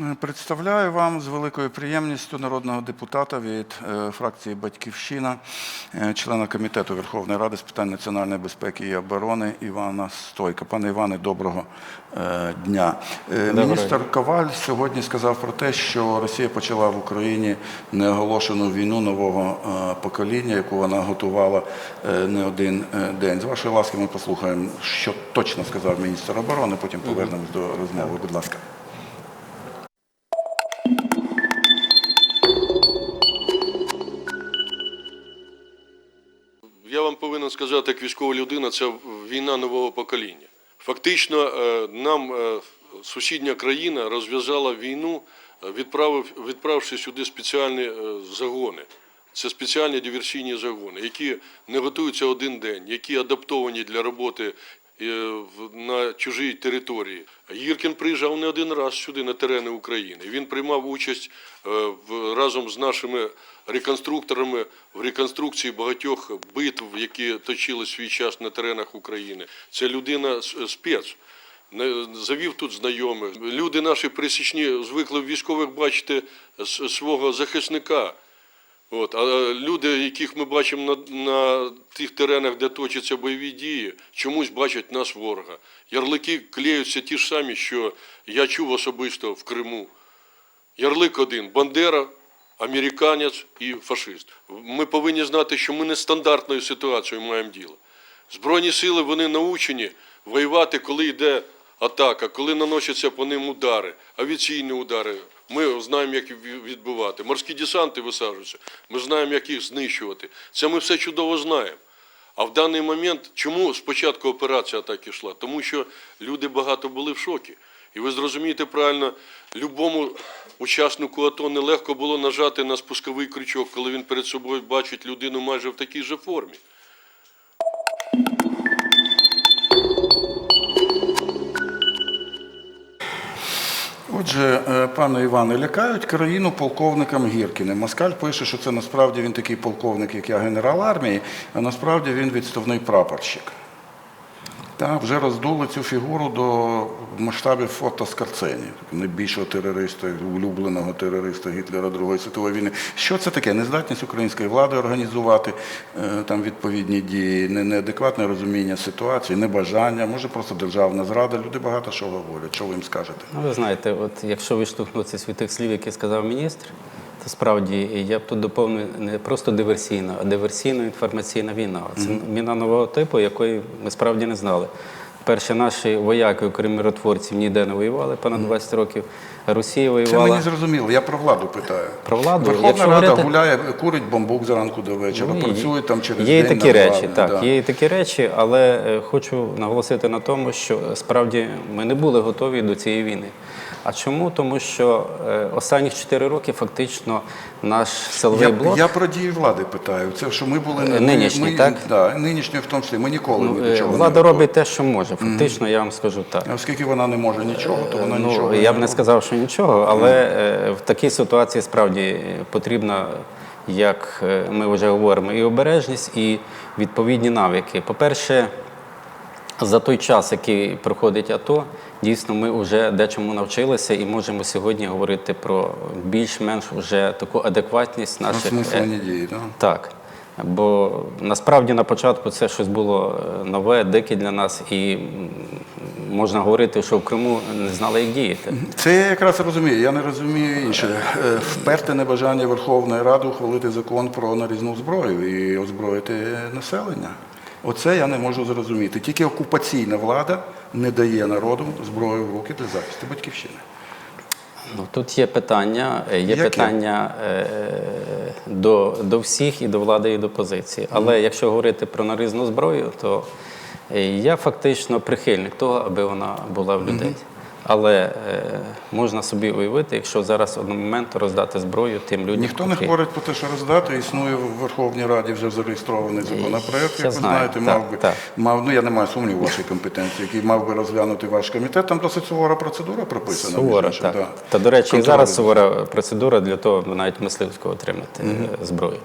Е, Представляю вам з великою приємністю народного депутата від е, фракції Батьківщина, е, члена комітету Верховної Ради з питань національної безпеки і оборони Івана Стойка. Пане Іване, доброго дня. Е, Міністр Коваль сьогодні сказав про те, що Росія почала в Україні неоголошену війну нового покоління, яку вона готувала не один день. З вашої ласки ми послухаємо, що точно сказав міністр оборони. Потім повернемось до розмови. Будь ласка. Сказати, як військова людина, це війна нового покоління. Фактично, е, нам е, сусідня країна розв'язала війну, е, відправив, відправивши сюди спеціальні загони. Це спеціальні диверсійні загони, які не готуються один день, які адаптовані для роботи на чужій території. Гіркін приїжджав не один раз сюди на терени України. Він приймав участь е, разом з нашими реконструкторами в реконструкції багатьох битв, які точили свій час на теренах України. Це людина спец. Завів тут знайомих. Люди наші пересічні звикли військових бачити свого захисника. От, а люди, яких ми бачимо на, на тих теренах, де точаться бойові дії, чомусь бачать нас ворога. Ярлики клеються ті ж самі, що я чув особисто в Криму. Ярлик один Бандера, американець і фашист. Ми повинні знати, що ми не з стандартною ситуацією маємо діло. Збройні сили вони научені воювати, коли йде атака, коли наносяться по ним удари, авіаційні удари. Ми знаємо, як їх відбивати. Морські десанти висаджуються. Ми знаємо, як їх знищувати. Це ми все чудово знаємо. А в даний момент, чому спочатку операція так ішла? Тому що люди багато були в шокі. І ви зрозумієте правильно, любому учаснику АТО нелегко було нажати на спусковий крючок, коли він перед собою бачить людину майже в такій же формі. Отже, е, пане Іване, лякають країну полковником Гіркіним. Москаль пише, що це насправді він такий полковник, як я генерал армії, а насправді він відставний прапорщик. Та вже роздули цю фігуру до масштабів фото Скарцені, найбільшого терориста, улюбленого терориста Гітлера Другої світової війни. Що це таке? Нездатність української влади організувати е, там відповідні дії, не- неадекватне розуміння ситуації, небажання, може просто державна зрада. Люди багато що говорять. Що ви їм скажете? Ну, ви знаєте, от якщо виштовхнутися від тих слів, які сказав міністр, то справді я б тут доповнив не просто диверсійна, а диверсійно-інформаційна війна. Це війна нового типу, якої ми справді не знали. Перші наші вояки, окрім миротворців, ніде не воювали понад 20 років. Росія Це воювала. мені зрозуміло. Я про владу питаю. Про владу? Верховна Якщо Рада говорити- гуляє, курить бомбук зранку до вечора, Ну, працює там через є день такі на речі, так, Да. є і такі речі, але е, хочу наголосити на тому, що е, справді ми не були готові до цієї війни. А чому? Тому що е, останніх 4 роки фактично наш силовий Я, блок. я про дії влади питаю. Це що ми були не нинішні, ми, так? Да, нинішньої в тому числі. Ми ніколи Ну, ні до е, чого не Влада готові. робить те, що може. Фактично, я вам скажу так. Оскільки вона не може нічого, то вона нічого Ну, я б не робить. сказав, що нічого, але е, в такій ситуації справді потрібна, як ми вже говоримо, і обережність, і відповідні навики. По-перше, за той час, який проходить АТО, дійсно ми вже дечому навчилися і можемо сьогодні говорити про більш-менш вже таку адекватність наших е, дії, так? так. Бо насправді на початку це щось було е, нове, дике для нас, і можна говорити, що в Криму не знали, як діяти. Це я якраз розумію. Я не розумію інше. Е, Вперте небажання Верховної Ради ухвалити закон про нарізну зброю і озброїти населення. Оце я не можу зрозуміти. Тільки окупаційна влада не дає народу зброю в руки для захисту батьківщини. Ну, тут є питання, е, є Яке? питання е, до, до всіх і до влади, і до позиції. Але якщо говорити про нарізну зброю, то е, я фактично прихильник того, аби вона була в людей. Але е, можна собі уявити, якщо зараз одномоментно роздати зброю тим людям. Ніхто не говорить про те, що роздати. Існує в Верховній Раді вже зареєстрований законопроект, як ви знаєте, мав би мав. Ну я не маю сумніву в вашій компетенції, який мав би розглянути ваш комітет. Там досить сувора процедура прописана. Сувора, так. Та, до речі, і зараз сувора процедура для того, навіть мисливського отримати е, зброю.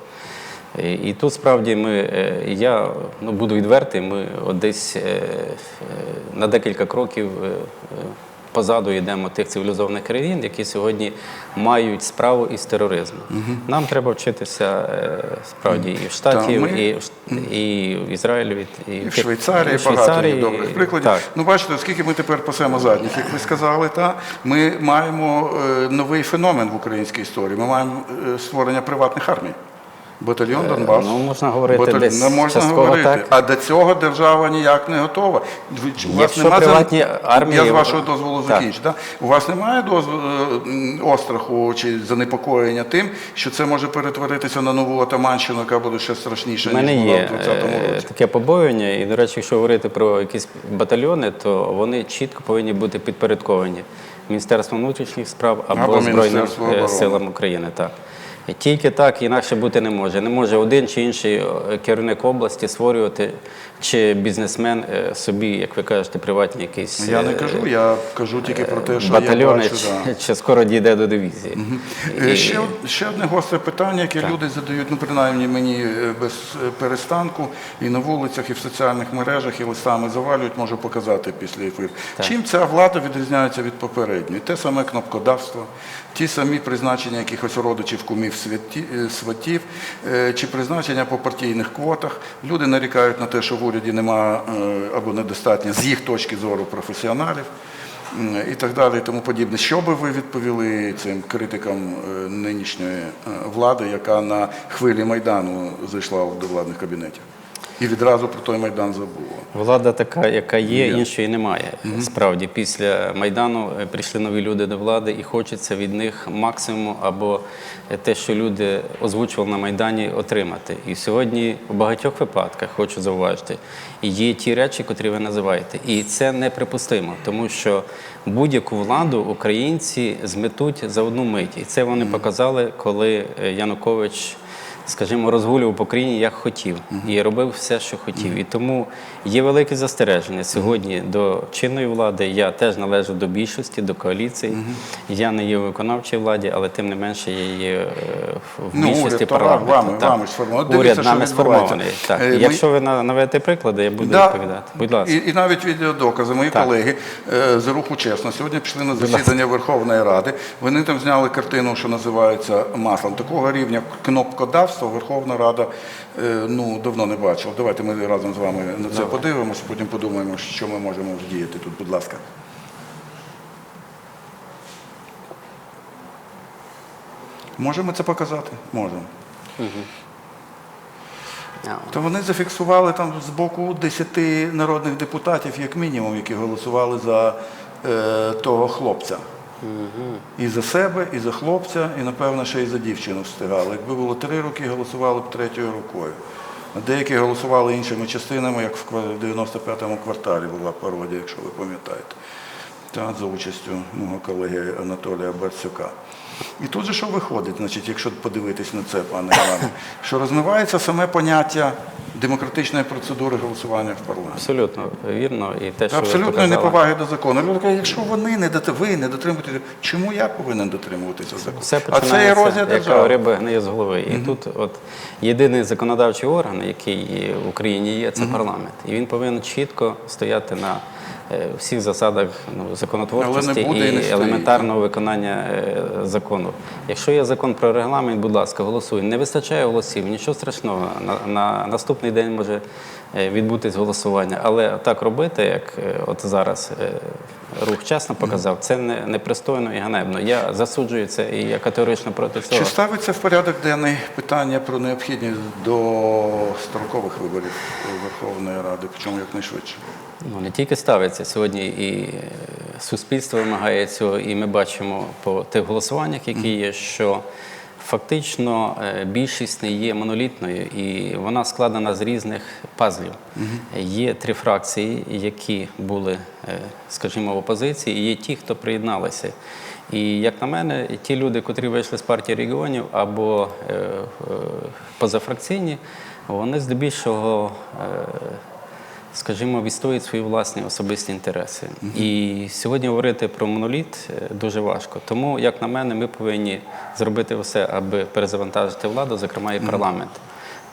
І, тут справді ми, е, я ну, буду відвертий, ми десь на декілька кроків позаду йдемо тих цивілізованих країн, які сьогодні мають справу із тероризмом. Нам треба вчитися е, справді і в Штатів, ми- і, в Ш- і в Ізраїлі, і, І в Швейцарії і в багато Швейцарії, є добрих прикладів. Так. Ну, бачите, оскільки ми тепер пасемо задніх, як ви сказали, та, ми маємо е, новий феномен в українській історії. Ми маємо е, створення приватних армій. Батальйон Донбас. ну, можна говорити десь не можна говорити. так. А до цього держава ніяк не готова. У вас Якщо приватні армії- Я з вашого дозволу закінчу. Да? У вас немає дозволу е, остраху чи занепокоєння тим, що це може перетворитися на нову атаманщину, яка буде ще страшніша, У мене ніж була є в 20-му е, році. таке побоювання, і, до речі, якщо говорити про якісь батальйони, то вони чітко повинні бути підпорядковані Міністерству внутрішніх справ або, Або Збройним е, силам України. Так. Тільки так інакше бути не може. Не може один чи інший е, керівник області створювати чи бізнесмен е, собі, як ви кажете, приватні якісь Я не е, кажу, я кажу тільки про те, що я батальйони, бачу. чи, Да. чи скоро дійде до дивізії. Е, І- Ще, ще одне гостре питання, яке люди задають, ну принаймні мені е, без е, перестанку, і на вулицях, і в соціальних мережах, і листами завалюють, можу показати після ефіру. Чим ця влада відрізняється від попередньої? Те саме кнопкодавство, ті самі призначення якихось родичів, кумів, святі- е, сватів, е, чи призначення по партійних квотах. Люди нарікають на те, що в уряді нема е, або недостатньо з їх точки зору професіоналів. І так далі, і тому подібне. Що би ви відповіли цим критикам е, нинішньої е, влади, яка на хвилі Майдану зайшла до владних кабінетів? І відразу про той Майдан забула. Влада така, яка є, Є. іншої немає. Справді, після Майдану е, прийшли нові люди до влади, і хочеться від них максимум або е, те, що люди озвучували на Майдані, отримати. І сьогодні у багатьох випадках хочу зауважити, є ті речі, котрі ви називаєте. І це неприпустимо, тому що будь-яку владу українці зметуть за одну мить. І це вони показали, коли е, Янукович скажімо, розгулював по країні як хотів і робив все, що хотів. І тому є велике застереження сьогодні до чинної влади. Я теж належу до більшості, до коаліції. Я не є у виконавчій владі, але тим не менше я є е, в Ну, більшості парламенту. вами- Так. вами сформований. Уряд дивіться, нами сформований. Так. Е, ми- Якщо ви на- наведете приклади, я буду Да. відповідати. Будь ласка. І, і навіть відеодокази. Мої Так. колеги е, з руху чесно сьогодні пішли на засідання Верховної Ради. Вони там зняли картину, що називається маслом. Такого рівня кнопкодавства Верховна Рада е, ну, давно не бачила. Давайте ми разом з вами на це подивимося, потім подумаємо, що ми можемо вдіяти тут. Будь ласка. Можемо це показати? Можемо. То вони зафіксували там з боку 10 народних депутатів, як мінімум, які голосували за е, того хлопця. І за себе, і за хлопця, і, напевно, ще і за дівчину встигали. Якби було три роки, голосували б третьою рукою. Деякі голосували іншими частинами, як в 95-му кварталі була пародія, якщо ви пам'ятаєте. Та, за участю мого колеги Анатолія Барцюка. І тут же що виходить, значить, якщо подивитись на це, пане Іване, що розмивається саме поняття демократичної процедури голосування в парламенті. Абсолютно вірно. І те, що показали. неповаги до закону. Люди якщо вони не дот- ви не дотримуєтеся, чому я повинен дотримуватися закону? Все А це ерозія держави. риба гниє з голови. І тут от єдиний законодавчий орган, який в Україні є, це парламент. І він повинен чітко стояти на всіх засадах ну, законотворчості і елементарного виконання е, закону. Якщо є закон про регламент, будь ласка, голосуй. Не вистачає голосів, нічого страшного. На, на наступний день може е, відбутись голосування. Але так робити, як е, от зараз е, рух чесно показав, це не, непристойно і ганебно. Я засуджую це і я категорично проти цього. Чи ставиться в порядок денний питання про необхідність до строкових виборів Верховної Ради, причому якнайшвидше? Ну, не тільки ставиться сьогодні, і е, суспільство вимагає цього, і ми бачимо по тих голосуваннях, які є, що фактично е, більшість не є монолітною, і вона складена з різних пазлів. Є три фракції, які були, е, скажімо, в опозиції, і є ті, хто приєдналися. І як на мене, ті люди, котрі вийшли з партії регіонів або позафракційні, вони здебільшого. Скажімо, відстоюють свої власні особисті інтереси. І сьогодні говорити про моноліт е, дуже важко. Тому, як на мене, ми повинні зробити все, аби перезавантажити владу, зокрема і парламент.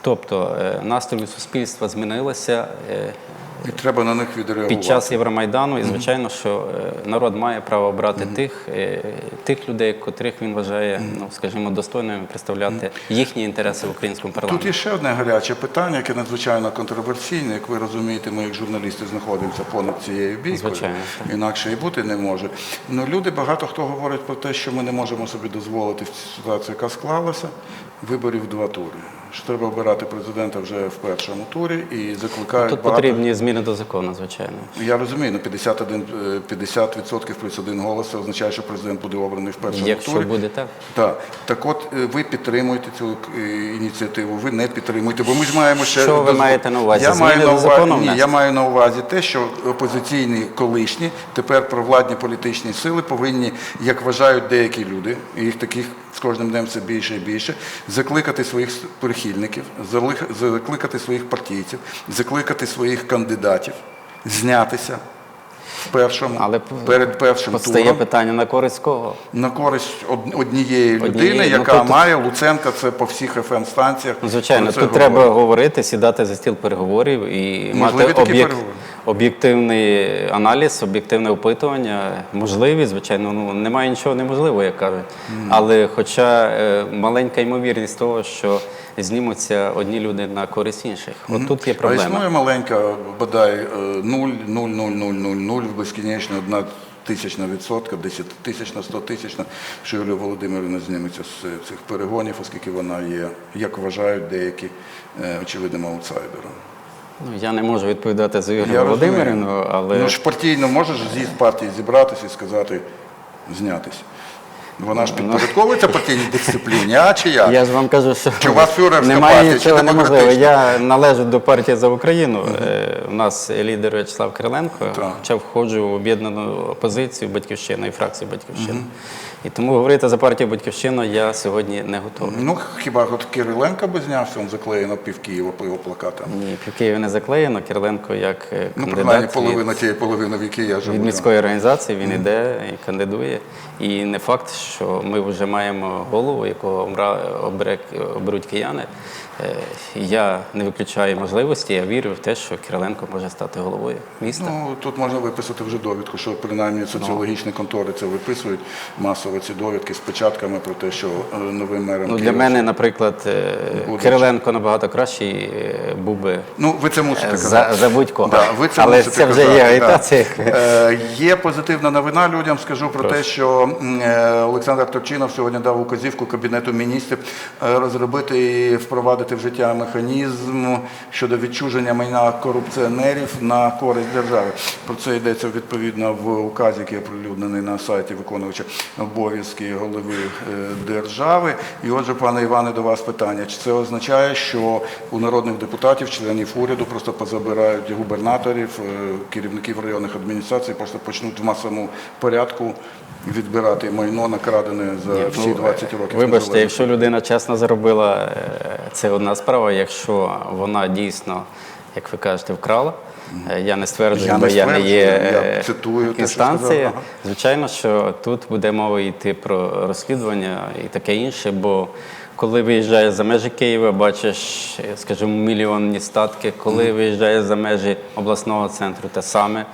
Тобто е, настрої суспільства змінилися е, І треба на них відреагувати. під час Євромайдану, і звичайно, що е, народ має право обрати тих, е, тих людей, котрих він вважає, ну скажімо, достойними представляти їхні інтереси в українському Тут є ще одне гаряче питання, яке надзвичайно контроверсійне. Як ви розумієте, ми як журналісти знаходимося понад цією бійкою. Звичайно. Інакше і бути не може. Ну, люди багато хто говорить про те, що ми не можемо собі дозволити в цій ситуації, яка склалася, виборів два тури. Що треба обирати президента вже в першому турі і закликають Тут багато... потрібні зміни до закону, звичайно. Я розумію, ну 51, е, 50% плюс один голос це означає, що президент буде обраний в першому Якщо турі. буде так. Так, так от е, ви підтримуєте цю е, ініціативу, ви не підтримуєте, бо ми ж маємо ще Що ви маєте на увазі? Я Зміни маю на увазі, закону ні, я маю на увазі те, що опозиційні колишні, тепер провладні політичні сили повинні, як вважають деякі люди, їх таких з кожним днем все більше і більше, закликати своїх прихильників, закликати своїх партійців, закликати своїх кандидатів, знятися в першому, Але перед першим постає туром питання на користь кого? на користь од- однієї людини, Однієї, ну, яка тобто- має Луценка, це по всіх ФМ-станціях. Ну, звичайно, тут треба говорити, сідати за стіл переговорів і Можливі мати такі об'єк- переговори? Об'єктивний аналіз, об'єктивне опитування. Можливі, звичайно, ну немає нічого неможливого, як кажуть. Але хоча е, маленька ймовірність того, що знімуться одні люди на користь інших. От тут є А проблема. існує маленька, бодай е, 0,00000 в безкінечно одна тисячна відсотка, 10 тисячна, 100 тисячна, що Юлія Володимирівна зніметься з цих перегонів, оскільки вона є, як вважають деякі, е, очевидним аутсайдером. Ну, я не можу відповідати за Юрію Я Володимирівну, але Ну ж партійно можеш з'їзд партії зібратися і сказати знятися. Вона ж підпорядковується партійній дисципліні, а чи як? Ну, я ж вам кажу, що Чи у вас фюрерська немає партія, нічого демократична? Я належу до партії за Україну. Е, У нас лідер В'ячеслав Кириленко, Так. хоча входжу в об'єднану опозицію Батьківщина і фракцію Батьківщина. І тому говорити за партію Батьківщина я сьогодні не готовий. Ну, хіба от Кириленко би знявся, він заклеєно пів Києва по його плакатам. Ні, пів Києва не заклеєно. Кириленко як кандидат Ну, принаймні половина від, тієї половини, в якій я живу. від міської організації він іде і кандидує. І не факт, що ми вже маємо голову, якого оберуть кияни. Е, Я не виключаю можливості, я вірю в те, що Кириленко може стати головою міста. Ну, тут можна виписати вже довідку, що принаймні соціологічні контори це виписують масово ці довідки з печатками про те, що е, новим мером Ну, для мене, наприклад, е, Кириленко набагато кращий був би Ну, ви це мусите казати. за, за будь-кого. Да, ви це Але мусите це вже казати, є да. агітація. Е, Є позитивна новина людям. Скажу про те, що Олександр Турчинов сьогодні дав указівку Кабінету міністрів розробити і впровадити в життя механізм щодо відчуження майна корупціонерів на користь держави. Про це йдеться відповідно в указі, який оприлюднений на сайті виконувача обов'язки голови е, держави. І отже, пане Іване, до вас питання: чи це означає, що у народних депутатів, членів уряду просто позабирають губернаторів, е, керівників районних адміністрацій, просто почнуть в масовому порядку відбирати майно накрадене за всі Ну, 20 років? Вибачте, якщо людина чесно заробила, е, це одна справа. Якщо вона дійсно, як ви кажете, вкрала. е, Я не стверджую, Я бо не я не є я е, цитую те, що ага. Звичайно, що тут буде мова йти про розслідування і таке інше, бо коли виїжджаєш за межі Києва, бачиш, скажімо, мільйонні статки. Коли виїжджаєш за межі обласного центру, те саме.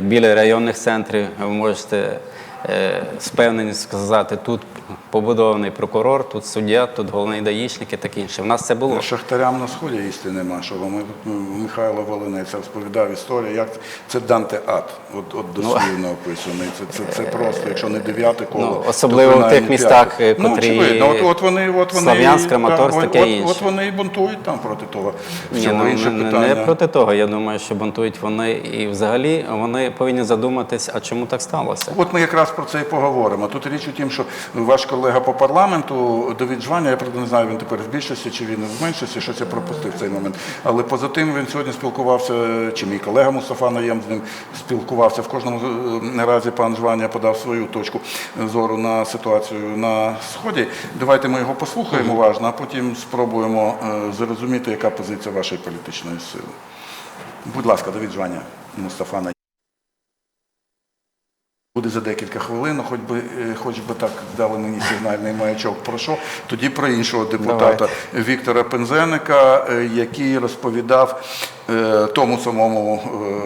Біля районних центрів ви можете з певненістю сказати, тут побудований прокурор, тут суддя, тут головний даїшник і таке інше. В нас це було. Шахтарям на сході їсти нема. Що ми Михайло Волинець розповідав історію, як це Данте ад, от, от дослівно описаний. Це, це, це просто, якщо не дев'яте коло. Ну, то особливо в тих містах, котрі ну, очевидно, от, от вони, от вони, Слов'янськ, Краматорськ, таке от, інше. от вони і бунтують там проти того. Ні, ну, інше не, питання. не проти того. Я думаю, що бунтують вони і взагалі вони повинні задуматись, а чому так сталося. От ми якраз про це і поговоримо. Тут річ у тім, що ваш колега по парламенту Давид Жваня, я правда не знаю, він тепер в більшості чи він в меншості, щось я пропустив цей момент. Але поза тим він сьогодні спілкувався, чи мій колега Мустафа Наєм з ним спілкувався. В кожному е, разі пан Жваня подав свою точку зору на ситуацію на сході. Давайте ми його послухаємо уважно, а потім спробуємо е, зрозуміти, яка позиція вашої політичної сили. Будь ласка, Давид Жваня, Мустафа Наєм. Буде за декілька хвилин, хоч би, е, хоч би так дали мені сигнальний маячок. Про що? Тоді про іншого депутата Віктора Пензеника, е, який розповідав тому самому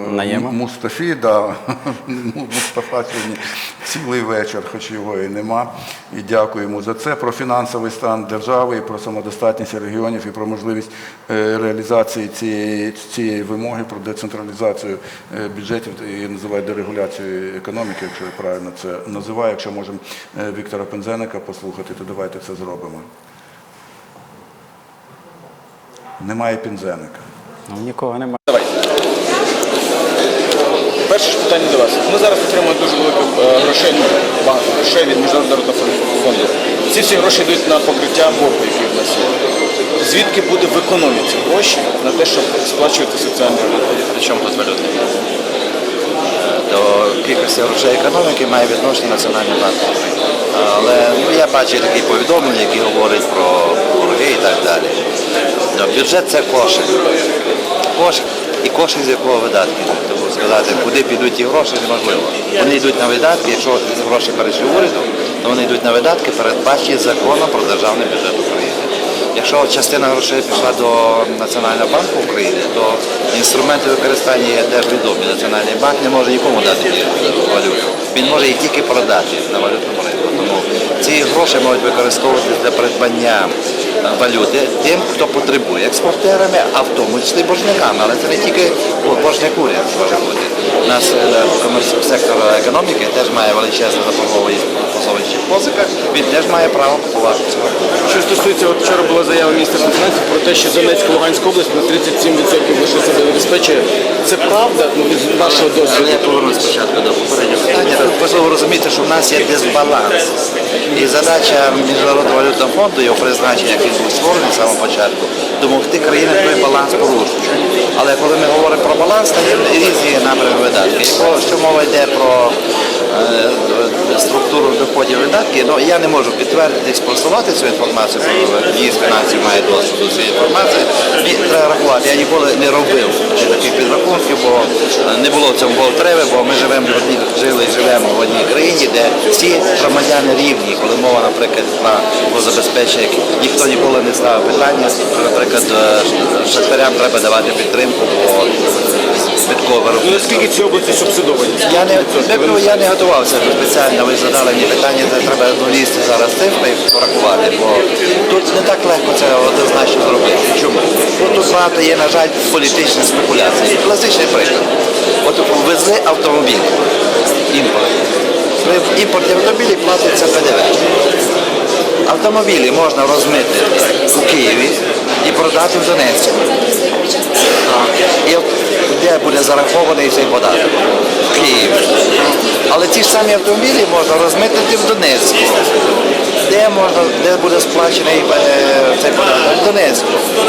е, Наєма? Мустафі, да, Мустафа сьогодні цілий вечір, хоч його і нема. І дякую йому за це. Про фінансовий стан держави, і про самодостатність регіонів, і про можливість е, реалізації цієї, цієї вимоги про децентралізацію е, бюджетів і називають дерегуляцію економіки, якщо я правильно це називаю. Якщо можемо е, Віктора Пензеника послухати, то давайте це зробимо. Немає Пензеника. Ну, нікого немає. Перше ж питання до вас. Ми зараз отримуємо дуже велику е, грошей, багато грошей від Міжнародного фонду. Ці всі гроші йдуть на покриття боргу, який в нас є. Звідки буде в економіці гроші на те, щоб сплачувати соціальні? Причому тут валютний? До кількості грошей економіки має відношення Національний банк. Але ну, я бачу такі повідомлення, які говорять про борги і так далі. Бюджет це кошик. Кошик. І кошик з якого видатки. Тому сказати, куди підуть ті гроші, неможливо. Вони йдуть на видатки, якщо гроші перейшли уряду, то вони йдуть на видатки, передбачені законом про державний бюджет України. Якщо частина грошей пішла до Національного банку України, то інструменти використання є теж відомі. Національний банк не може нікому дати валюту. Він може їх тільки продати на валютному ринку. Тому ці гроші можуть використовуватися для придбання валюти тим, хто потребує експортерами, а в тому числі боржниками. Але це не тільки боржник уряд може бути. У нас е, сектор економіки теж має величезну заборгованість по зовнішніх позиках, він теж має право купувати цього. Що стосується, от вчора була заява Міністерства фінансів про те, що Донецька Луганська область на 37% лише себе забезпечує. Це правда ну, від вашого Але досвіду? я повернусь спочатку до попереднього питання. Важливо розуміти, що в нас є дисбаланс. І задача Міжнародного валютного фонду, його призначення, як він був створений з самого початку, допомогти країнам той баланс порушити. Але коли ми говоримо про баланс, то є різні напрями видатків. Якщо мова йде про е, структуру доходів видатків, ну я не можу підтвердити спростувати цю інформацію, бо міністр фінансів має доступ до цієї інформації. І треба рахувати. Я ніколи не робив таких підрахунків, бо е, не було в цьому потреби, бо ми живемо в одній жили і живемо в одній країні, де всі громадяни рівні, коли мова, наприклад, про забезпечення, ніхто ніколи не ставив питання, наприклад, е, шахтарям треба давати підтримку, бо збиткове Ну, наскільки ці області субсидовані? Я не, ну, я не готувався спеціально, ви задали мені питання, де треба долізти зараз цифри і порахувати, бо тут не так легко це однозначно зробити. Чому? Бо тут багато є, на жаль, політичних спекуляцій. Класичний приклад. От ввезли автомобілі, імпорт. При імпорті автомобілів платиться ПДВ. Автомобілі можна розмити у Києві і продати в Донецьку. І де буде зарахований цей податок? В Києві. Але ті ж самі автомобілі можна розмитити в Донецьку. Де можна, де буде сплачений е, цей податок? В Донецьку.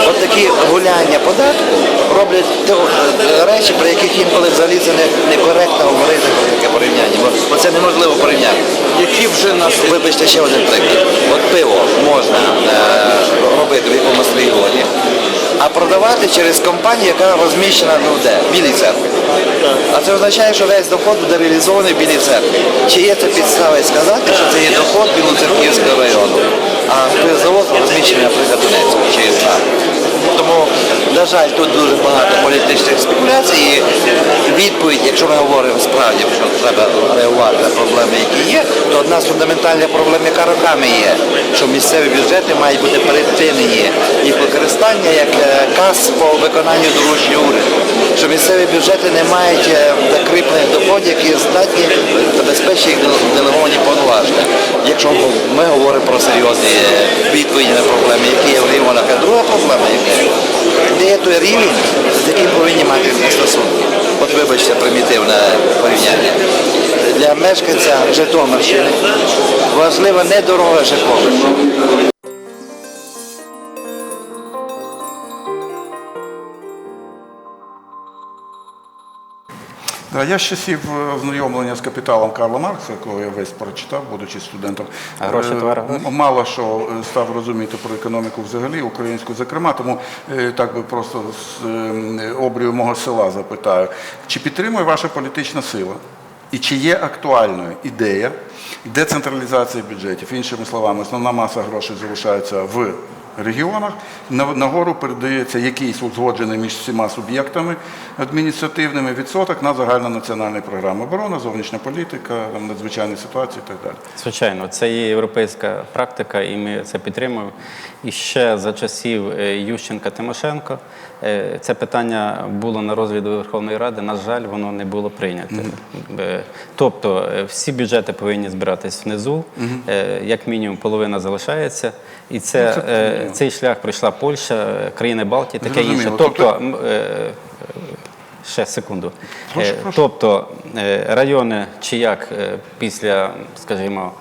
От такі гуляння податку роблять речі, про яких інколи взагалі це не, некоректно говорити про таке порівняння. Бо, це неможливо порівняти. Які вже нас Вибачте, ще один приклад. От пиво можна е, робити в якомусь регіоні, а продавати через компанію, яка розміщена ну де? Білій церкві. А це означає, що весь доход буде реалізований в Білій церкві. Чи є це підстави сказати, що це є доход Білоцерківського району, а завод розміщений, наприклад, в Донецьку чи Ізраїль. Тому, на жаль, тут дуже багато політичних спекуляцій. І відповідь, якщо ми говоримо справді, що треба реагувати на проблеми, які є, то одна з фундаментальних проблем, яка роками є, що місцеві бюджети мають бути перепинені їх використання як е, кас по виконанню доручення уряду. Що місцеві бюджети не мають е, закріплених доходів, які здатні забезпечити їх делеговані повноваження. Серйозні е, відповіді проблеми, які є в регіонах, а друга проблема, яка де є той рівень, з яким повинні мати стосунки. От вибачте, примітивне порівняння. Для мешканця Житомирщини важлива не дорога Житомирщини. Да, я з часів знайомлення ознайомлення з капіталом Карла Маркса, якого я весь прочитав, будучи студентом. Гроші е, м- Мало що е, став розуміти про економіку взагалі, українську зокрема, тому е, так би просто з е, обрію мого села запитаю. Чи підтримує ваша політична сила І чи є актуальною ідея децентралізації бюджетів? Іншими словами, основна маса грошей залишається в регіонах, нагору передається якийсь узгоджений між всіма суб'єктами адміністративними відсоток на загальнонаціональні програми оборони, зовнішня політика, надзвичайні ситуації і так далі. Звичайно, це є європейська практика, і ми це підтримуємо. І ще за часів е, Ющенка Тимошенко е, це питання було на розгляді Верховної Ради. На жаль, воно не було прийнято. Е, Тобто всі бюджети повинні збиратись внизу, е, як мінімум половина залишається. І це, е, цей шлях пройшла Польща, країни Балтії, таке інше. Тобто, Тобто- е, Ще секунду. Прошу, прошу. Тобто райони чи як після, скажімо,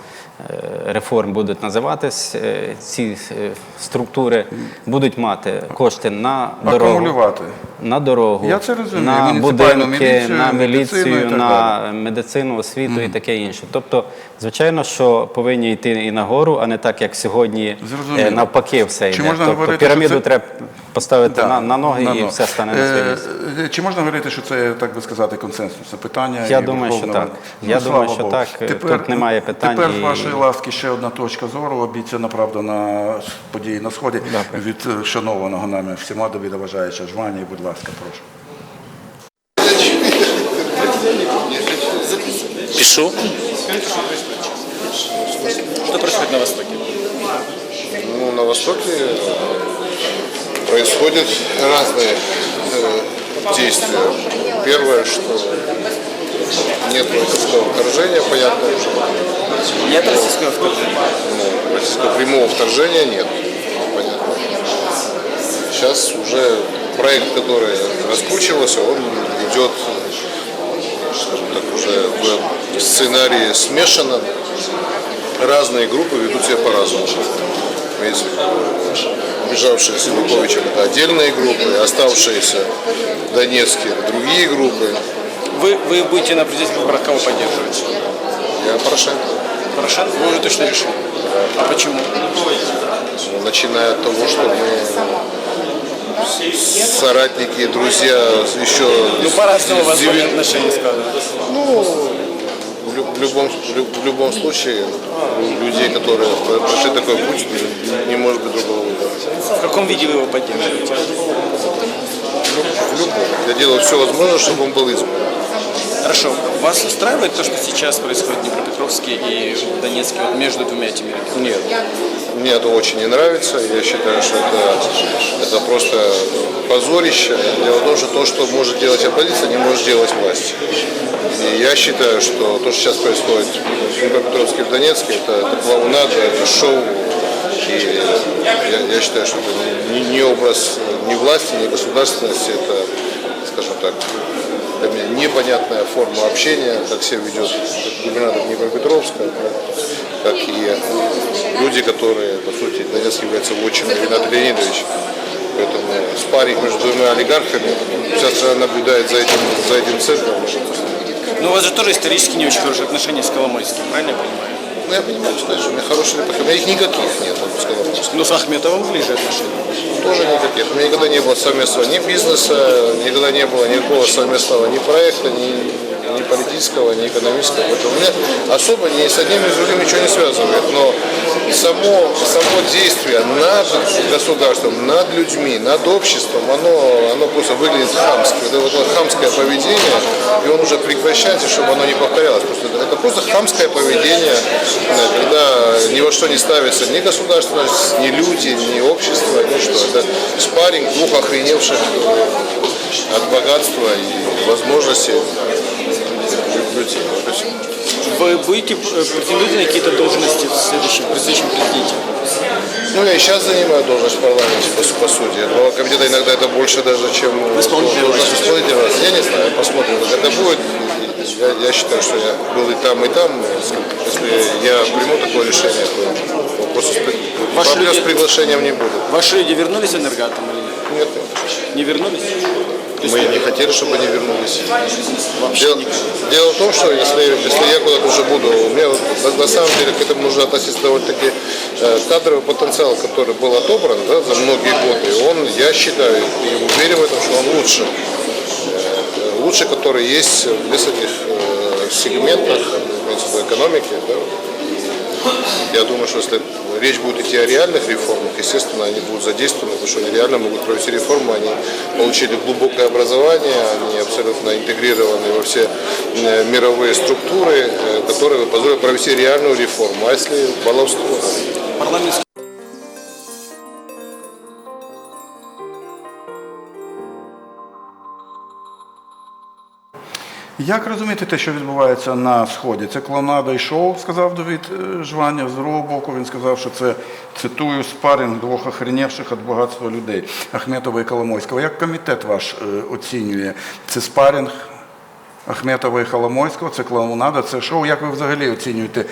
реформ будуть називатись, е, ці е, структури будуть мати кошти на дорогу, на дорогу, Я це розумію. на будинки, міліцію, на міліцію, так на медицину, освіту і таке інше. Тобто, звичайно, що повинні йти і нагору, а не так, як сьогодні Зрозуміло. е, навпаки все Чи йде. можна тобто, говорити, піраміду це- треба поставити Да, на, на ноги на і ноги. все стане на своє Е, місце. Чи можна говорити, що це, так би сказати, консенсусне питання? Я і думаю, що так. Рада? Я думаю, що Богу. так. Тут немає питань Тепер, і- з вашої ласки, ще одна точка зору, обіцяна, правда, на події на Сході Дякую. від е, шанованого нами всіма Давіда Вважаюча Жвані. Будь ласка, прошу. Пишу. Что происходит на Востоке? Ну, на Востоке происходят разные э, действия. Первое, что нет российского вторжения, понятно, уже. Нет российского вторжения. Ну, российского прямого вторжения нет, понятно. Сейчас уже проект, который раскручивался, он идет, скажем так, уже в сценарии смешанном. Разные группы ведут себя по-разному. Имеется в виду, Убежавшие с Януковичем это отдельные группы, оставшиеся в Донецке это другие группы. Вы, вы будете на президентских выборах кого поддерживать? Я Порошенко. Порошенко? Вы уже точно решили. А почему? Ну, начиная от того, что мы соратники, друзья еще Ну, по-разному у вас были отношения в лю- в любом, в лю- в любом случае у людей, которые прошли такой путь, не- не может быть другого выбора. В каком виде вы его поддерживаете? В любом. Я делаю все возможное, чтобы он был избран. Хорошо. Вас устраивает то, что сейчас происходит в Днепропетровске и в Донецке, вот между двумя этими регионами? Нет. Мне это очень не нравится. Я считаю, что это, это просто позорище. Дело в том, что то, что может делать оппозиция, не может делать власть. И я считаю, что то, что сейчас происходит в Днепропетровске и в Донецке, это, это клоунада, это шоу. И я, я считаю, что это не, не образ ни власти, ни государственности, это, скажем так, меня непонятная форма общения, как себя ведет губернатор Днепропетровска, как и люди, которые, по сути, Донецк является вотчиной Рената Леонидовича. Поэтому спарринг между двумя олигархами, вся страна наблюдает за этим, за этим центром. Ну, у вас же тоже исторически не очень хорошие отношения с Коломойским, правильно я понимаю? Ну, я понимаю, что у меня хорошие или плохие, у меня их никаких нет, вот, с Коломойским. Но с Ахметовым ближе отношения. Тоже никаких. У меня никогда не было совместного ни бизнеса, никогда не было никакого совместного ни проекта, ни, ни политического, ни экономического. Поэтому меня особо ни с одним ни с другим ничего не связывает. Но само, само действие над государством, над людьми, над обществом, оно, оно просто выглядит хамски. Вот это вот хамское поведение, и он уже прекращается, чтобы оно не повторялось. Просто это, просто хамское поведение, когда ни во что не ставится ни государственность, ни люди, ни общество, ни что. Это спарринг двух охреневших от богатства и возможностей людей. Вы будете э, претендуете на какие-то должности в следующем, при следующем президенте? Ну, я и сейчас занимаю должность в парламенте, по, по сути. Глава комитета иногда это больше даже, чем власти. исполнительной власти. Я не знаю, посмотрим, как это будет. Я, я считаю, что я был и там, и там. Если я приму такое решение, то вопросов с, с приглашением не будет. Ваши люди вернулись в Энергатом или нет? Нет, нет. Не вернулись? Мы не хотели, чтобы они вернулись. вообще Дело, дело в том, что если, если я куда-то уже буду, у меня на, на самом деле к этому нужно относиться довольно-таки э, кадровый потенциал, который был отобран да, за многие годы, он, я считаю и уверен в этом, что он лучше. Э, лучше, который есть в нескольких э, сегментах, экономики. Да. И Я думаю, что если речь будет идти о реальных реформах, естественно, они будут задействованы, потому что они реально могут провести реформу, они получили глубокое образование, они абсолютно интегрированы во все э, мировые структуры, э, которые позволят провести реальную реформу. А если баловство? Як розуміти те, що відбувається на сході? Це клоунада і шоу, сказав Давид е, Жваня. З другого боку він сказав, що це цитую спаринг двох охренівших від багатства людей Ахметова і Коломойського. Як комітет ваш е, оцінює це спаринг Ахметова і Коломойського, це клоунада, це шоу? Як ви взагалі оцінюєте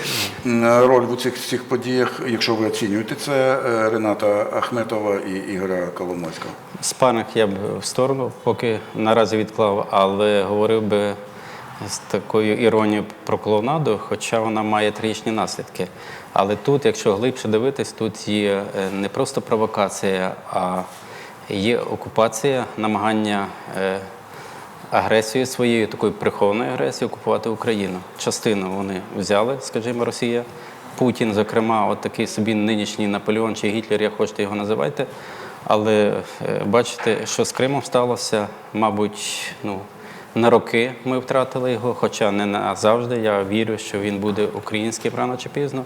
роль в цих всіх подіях, якщо ви оцінюєте це е, Рената Ахметова і Ігоря Коломойського? Спаринг я б в сторону поки наразі відклав, але говорив би з такою іронією про клоунаду, хоча вона має трагічні наслідки. Але тут, якщо глибше дивитись, тут є е, не просто провокація, а є окупація, намагання е, агресією своєю, такою прихованою агресією окупувати Україну. Частину вони взяли, скажімо, Росія. Путін, зокрема, от такий собі нинішній Наполеон чи Гітлер, як хочете його називайте. Але е, бачите, що з Кримом сталося, мабуть, ну, на роки ми втратили його, хоча не назавжди. Я вірю, що він буде український рано чи пізно.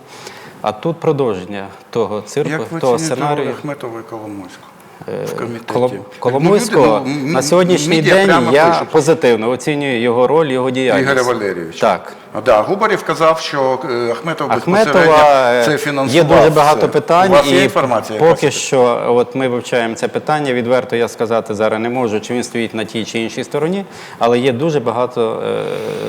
А тут продовження того цирку, Як того сценарію. Ахметова і Коломойського? В Ну, Коломойського люди, ну, на сьогоднішній день я пишуть. позитивно оцінюю його роль, його діяльність. Ігоря Валерійовича. Так. Да, Губарів казав, що е, Ахметов Ахметова е, це фінансував. є дуже багато питань. У вас є і інформація? Поки якась? що, от ми вивчаємо це питання. Відверто я сказати зараз не можу, чи він стоїть на тій чи іншій стороні, але є дуже багато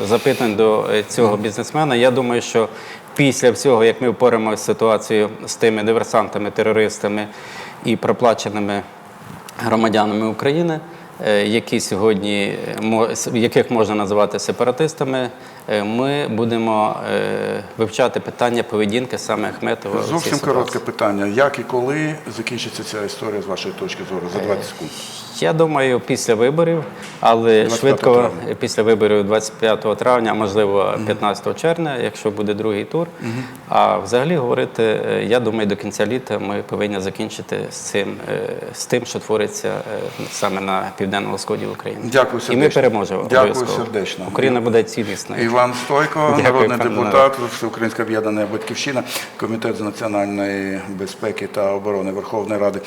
е, запитань до е, цього бізнесмена. Я думаю, що після всього, як ми впораємося з ситуацією з тими диверсантами, терористами і проплаченими громадянами України, е, які сьогодні е, яких можна називати сепаратистами, е, ми будемо вивчати питання поведінки саме Ахметова. Зовсім коротке питання. Як і коли закінчиться ця історія з вашої точки зору? За 20 секунд. Я думаю, після виборів, але швидко травня. після виборів 25 травня, можливо 15 червня, якщо буде другий тур. А взагалі говорити, е, я думаю, до кінця літа ми повинні закінчити з цим, е, з тим, що твориться е, саме на південному сході України. Дякую І ми переможемо. Дякую обов'язково. сердечно. Україна буде цілісною. Іван Стойко, Дякую, народний депутат, Всеукраїнська об'єднана батьківщина, комітет з національної безпеки та оборони Верховної Ради.